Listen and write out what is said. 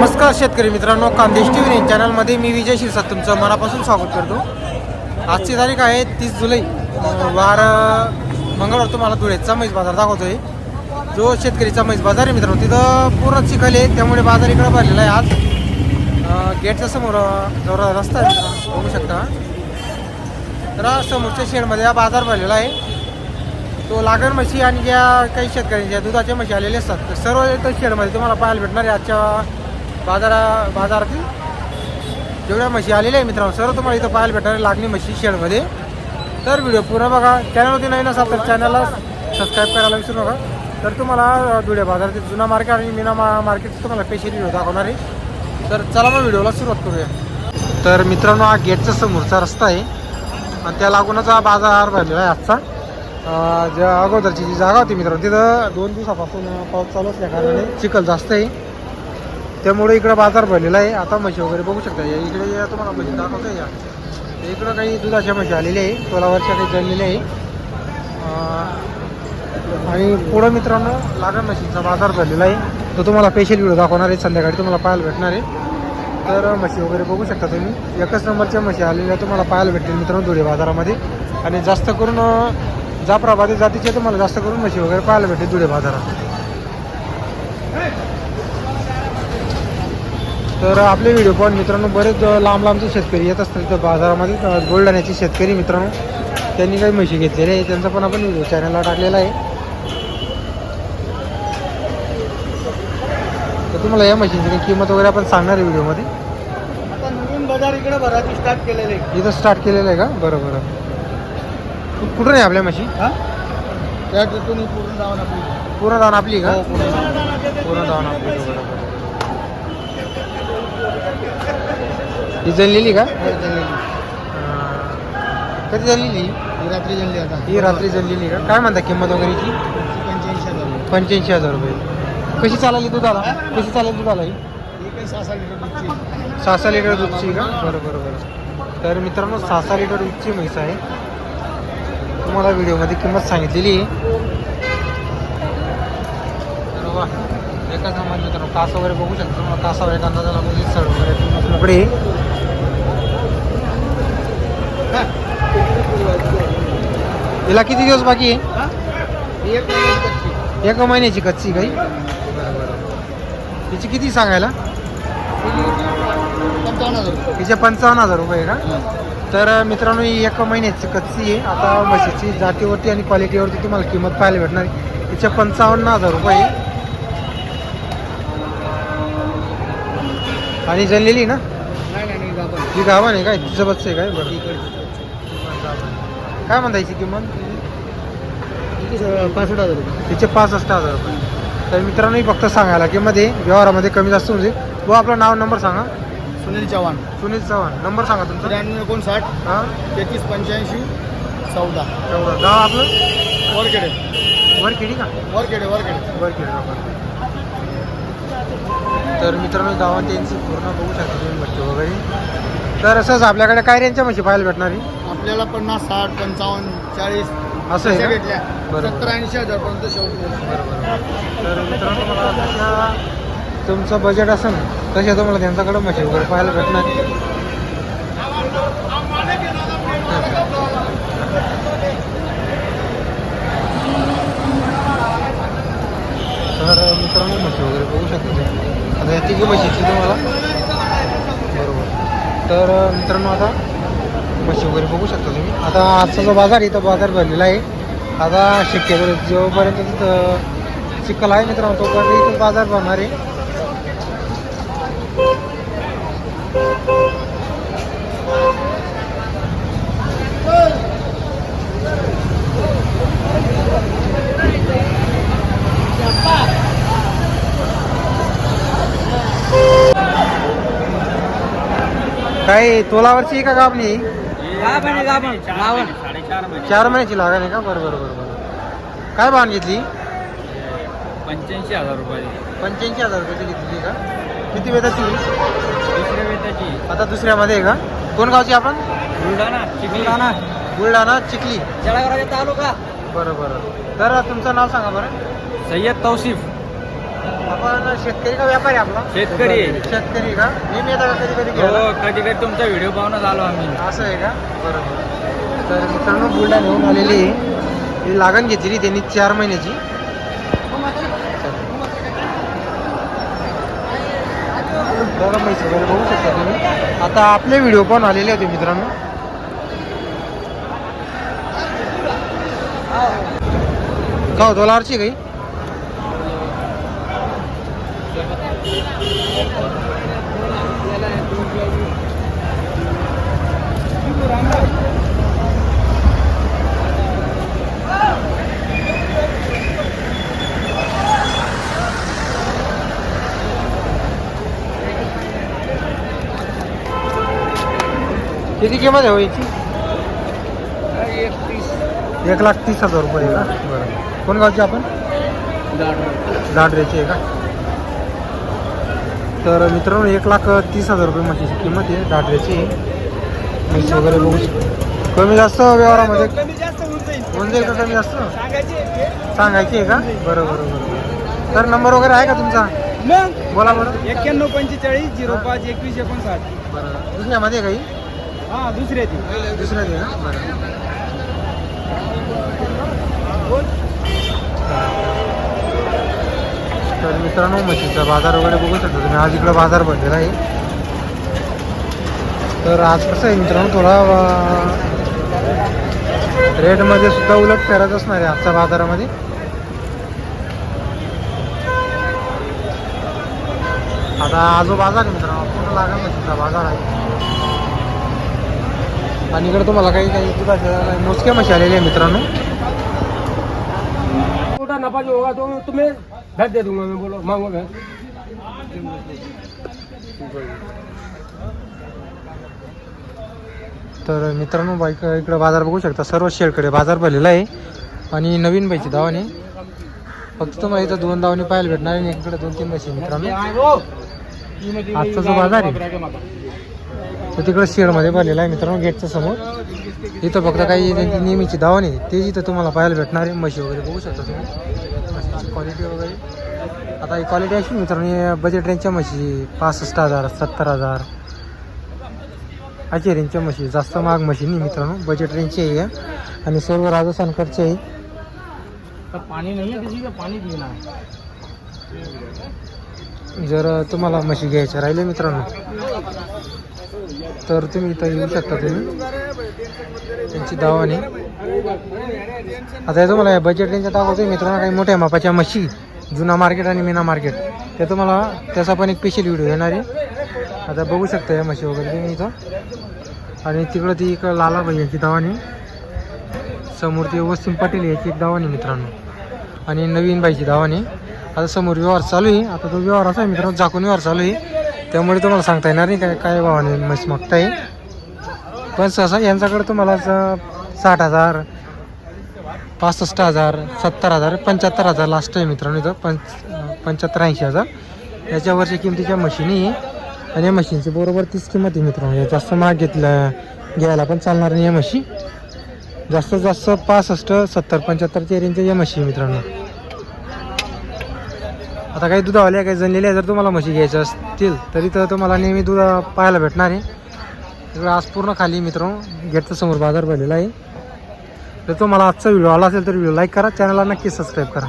नमस्कार शेतकरी मित्रांनो कांदेश टी व्ही चॅनलमध्ये मी विजय शिरसाट तुमचं मनापासून स्वागत करतो. आजची तारीख आहे तीस जुलै वार मंगळवार तुम्हाला धुळेचा म्हैस बाजार दाखवतोय. जो शेतकरीचा म्हैस बाजार आहे मित्रांनो तिथं पूर्ण चिखल आहे त्यामुळे बाजार इकडं भरलेला आहे आज. गेटच्या समोर जवळ रस्ता आहे मित्रांनो बघू शकता. तर समोरच्या शेडमध्ये हा बाजार भरलेला आहे. तो लागण म्हशी आणि ज्या काही शेतकऱ्यांच्या दुधाच्या म्हशी आलेल्या असतात तर सर्व शेडमध्ये तुम्हाला पाहायला भेटणार आहे. आजच्या बाजारा बाजारातील जेवढ्या म्हशी आलेल्या आहे मित्रांनो सर्व तुम्हाला इथं पाहायला भेटणार लागणी म्हशी शेडमध्ये तर व्हिडिओ पूर्ण बघा. चॅनलवरती नाही असाल तर चॅनलला सबस्क्राईब करायला विसरू नका. तर तुम्हाला धुळे बाजारातील जुना मार्केट आणि मीना मा मार्केटचं तुम्हाला स्पेशल व्हिडिओ दाखवणार आहे. तर चला मग व्हिडिओला सुरुवात करूया. तर मित्रांनो हा गेटचा समोरचा रस्ता आहे. आणि त्या लागूनच हा बाजार भरलेला आहे आजचा. ज्या अगोदरची जी जागा होती मित्रांनो तिथं दोन दिवसापासून पाऊस चालू असल्या कारणाने चिखल जास्त आहे. त्यामुळे इकडं बाजार भरलेला आहे. आता म्हशी वगैरे बघू शकता. या इकडे या तुम्हाला म्हशी दाखवता या. इकडं काही दुधाच्या म्हशी आलेल्या आहे. सोलावरच्या काही जळलेल्या आहे. आणि पुढं मित्रांनो लागण म्हशीचा बाजार भरलेला आहे. तो तुम्हाला स्पेशल व्हिडिओ दाखवणार आहे. संध्याकाळी तुम्हाला पाहायला भेटणार आहे. तर म्हशी वगैरे बघू शकता तुम्ही. एकच नंबरच्या म्हशी आलेल्या तुम्हाला पाहायला भेटतील मित्रांनो धुळे बाजारामध्ये. आणि जास्त करून जाफराबादी जातीचे तुम्हाला जास्त करून म्हशी वगैरे पाहायला भेटतील धुळे बाजारात. तर आपले व्हिडिओ पाहून मित्रांनो बरेच लांब लांबचे शेतकरी येत असतात इथं बाजारामध्ये. बुलढाण्याचे शेतकरी मित्रांनो त्यांनी काही म्हशी घेतलेल्या आहे त्यांचा पण आपण व्हिडिओ चॅनलला टाकलेला आहे. तर तुम्हाला या म्हशींची काही किंमत वगैरे आपण सांगणार आहे व्हिडिओमध्ये आता नवीन बाजार इकडे भरायची स्टार्ट केलेले इथं स्टार्ट केलेलं आहे का? बरं बरं. कु- कुठून आहे आपल्या म्हशी? हा? त्या पूर्ण जाऊन आपली. पूर्ण दान आपली का? हो, पूर्ण दान आपली का? बरं बरं ही जळलेली का कधी जळलेली ही रात्री जणली आता. ही रात्री जळलेली का? काय म्हणता किंमत वगैरेची पंच्याऐंशी हजार रुपये. पंच्याऐंशी हजार रुपये. कशी चालली दुधाला कशी चालेल दुधाला ही? सहा सहा लिटर दूधची. सहा सहा लिटर दूधची का? बरं बरं बरं. तर मित्रांनो सहा सहा लिटर दूधची म्हैस आहे. तुम्हाला व्हिडिओमध्ये किंमत सांगितलेली आहे. तर वा एकाच नंबर मित्रांनो कास वगैरे बघू शकतो. तुम्हाला कासावर एक अंदाजाला म्हणजे सड वगैरे पूर्ण हिला किती दिवस बाकी आहे? एक महिन्याची कच्ची. काही? तिची किती सांगायला. तिचे पंचावन्न हजार रुपये का. तर मित्रांनो ही एका महिन्याची कच्ची आहे. आता म्हशीची जातीवरती आणि क्वालिटीवरती तुम्हाला किंमत पाहायला भेटणार तिचे पंचावन्न हजार रुपये आणि जळलेली ना. ही गावान काय? तिचं बच्च आहे काय? बरं. काय म्हणता याची किंमत पासष्ट हजार रुपये. तिचे पासष्ट हजार रुपये. तर मित्रांनो ही फक्त सांगायला किंमत आहे. व्यवहारामध्ये कमी जास्त जाईल व आपलं नाव नंबर सांगा. सुनील चव्हाण. सुनील चव्हाण. नंबर सांगा तुमचा. त्र्याण्णव एकोणसाठ. हां? तेहतीस पंच्याऐंशी. चौदा. एवढं गाव आपलं? वरखेडे. वरखेडी का? वरखेडे वरखेडे. वरखेडी गाव तर मित्रांनो गावात त्यांची पूर्ण बघू शकता तुम्ही म्हशी वगैरे. तर असंच आपल्याकडे काय रेंजच्या म्हशी पाहायला भेटणार आहे? आपल्याला पन्नास साठ पंचावन्न चाळीस असं आहे अशा का? भेटल्या. बरोबर. सत्तर ऐंशी हजार पर्यंत शेवटी तर मित्रांनो जशा तुमचं बजेट असेल तसे तुम्हाला त्यांच्याकडे म्हशी वगैरे पाहायला भेटणार. तर मित्रांनो म्हशी वगैरे बघू शकता तुम्ही. आता या तिघी म्हशीची तुम्हाला. बरोबर. तर मित्रांनो आता म्हशी वगैरे बघू शकता तुम्ही. आता आजचा जो बाजार आहे तो बाजार भरलेला आहे. आता शक्यतो जोपर्यंत तिथं चिखल आहे मित्रांनो तोपर्यंत इथून बाजार भरणार आहे. काय तोलावरची चार महिन्याची लागण आहे का? बरं बरं बरं बरं. काय भान घेतली? पंच्याऐंशी हजार रुपये. पंच्याऐंशी हजार रुपयाची घेतली का? किती वेताची दुसऱ्या वेताची. आता दुसऱ्यामध्ये आहे का? कोण गावची आपण? बुलढाणा चिखलठाणा बुलढाणा चिखली. जळगाव तालुका. बरं बरं. तर तुमचं नाव सांगा बरं. सय्यद तौसिफ. आपण शेतकरी का व्यापारी आपला? शेतकरी. शेतकरी का? नेहमी येता का कधी कधी घ्यायला हो कधी कधी तुमचा व्हिडिओ पाहूनच आलो आम्ही. असं आहे का? बरोबर. तर मित्रांनो बुलढाण्याहून आलेली आहे. ही लागण घेतलेली त्यांनी चार महिन्याची. बघा वगैरे बघू शकता तुम्ही. आता आपले व्हिडिओ पण आलेले होते मित्रांनो. का हो डॉलरची काही किती किंमत आहे हो याची? एक लाख तीस हजार रुपये का? बरं. कोण गावची आपण? दाडरेची आहे का? तर मित्रांनो एक लाख तीस हजार रुपये म्हशीची किंमत आहे दाडरेची म्हशी वगैरे बघू शकतो. कमी जास्त व्यवहारामध्ये? कमी जास्त होऊन जाईल का कमी जास्त? सांगायचे आहे का? बरं बरं बरं तर नंबर वगैरे आहे का तुमचा? बोला बरं. एक्क्याण्णव पंचेचाळीस झिरो पाच एकवीस एकोणसाठ. बरं. दुसऱ्यामध्ये काही? हा दुसरे ती दुसऱ्या दे ना? बरं. मित्रांनो म्हशीचा बाजार वगैरे बघू शकता तुम्ही. आज इकडं बाजार भरलेला आहे. तर आज कसं आहे मित्रांनो थोडा रेटमध्ये सुद्धा उलट फेरत असणार आहे आजच्या बाजारामध्ये. आता आजो जो बाजार आहे मित्रांनो पूर्ण लागा म्हशीचा बाजार आहे. आणि इकडे तुम्हाला काही काही मोजक्या म्हशी आलेल्या आहे मित्रांनो. नफा जो होगा तो तुम्हें? भेज दे दूंगा मैं बोलो मांगो घर तर मित्रांनो बाईक इकडे बाजार बघू शकता. सर्व शेडकडे बाजार भरलेला आहे. आणि नवीन बाईची दावाने फक्त तुम्हाला इथं दोन दावणे पाहायला भेटणार आहे आणि इकडे दोन तीन म्हशी मित्रांनो. आजचा जो बाजार आहे तो तिकडे शेडमध्ये भरलेला आहे मित्रांनो गेटच्या समोर. इथं फक्त काही त्यांची नेहमीची दावण ते इथं तुम्हाला पाहायला भेटणार आहे. म्हशी वगैरे बघू शकता तुम्ही. क्वालिटी वगैरे. आता ही क्वालिटी अशी मित्रांनो बजेट रेंजच्या म्हशी पासष्ट हजार सत्तर हजार. अशा रेंजच्या म्हशी जास्त महाग म्हशी नाही मित्रांनो बजेट रेंजची आहे. आणि सर्व राजस्थानकडचे आहे. पानी नहीं है जर तुम्हाला म्हशी घ्यायच्या राहिले मित्रांनो तर तुम्ही इथं येऊ शकता तुम्ही. त्यांची दावाने आता हे तुम्हाला बजेट रेंजच्या दाखवतो मित्रांनो काही मोठ्या मापाच्या म्हशी जुना मार्केट आणि मीना मार्केट ते तुम्हाला त्याचा पण एक स्पेशल व्हिडिओ येणार आहे. आता बघू शकता या मशी वगैरे तुम्ही इथं. आणि तिकडं ती एक लाला भैयाची दावाने समोर ती वसिम पाटील याची एक दावाने मित्रांनो. आणि नवीन बाईची दावाने आता समोर व्यवहार चालू आहे. आता तो व्यवहार असा आहे मित्रांनो झाकून व्यवहार चालू आहे. त्यामुळे तुम्हाला सांगता येणार नाही काय काय भावाने म्हैस मागताय. पण सहसा यांच्याकडे तुम्हाला साठ हजार पासष्ट हजार सत्तर हजार पंच्याहत्तर हजार लास्ट आहे मित्रांनो इथं. पंच पंच्याहत्तर ऐंशी हजार. याच्यावरच्या किमतीच्या मशीनी आहे आणि या मशीनची बरोबर तीच किंमत आहे मित्रांनो. या जास्त महाग घेतलं घ्यायला पण चालणार नाही या म्हशी जास्तीत जास्त पासष्ट सत्तर पंच्याहत्तरच्या रेंजच्या या मशी आहे मित्रांनो. आता काही दुधावाल्या काही आहे जर तुम्हाला म्हशी घ्यायच्या असतील तरी तर तुम्हाला नेहमी दूध पाहायला भेटणार आहे. आज पूर्ण खाली मित्रांनो. गेटच्या समोर बाजार भरलेला आहे. तर तुम्हाला आजचा व्हिडिओ आला असेल तर व्हिडिओ लाईक करा चॅनलला नक्की सबस्क्राईब करा.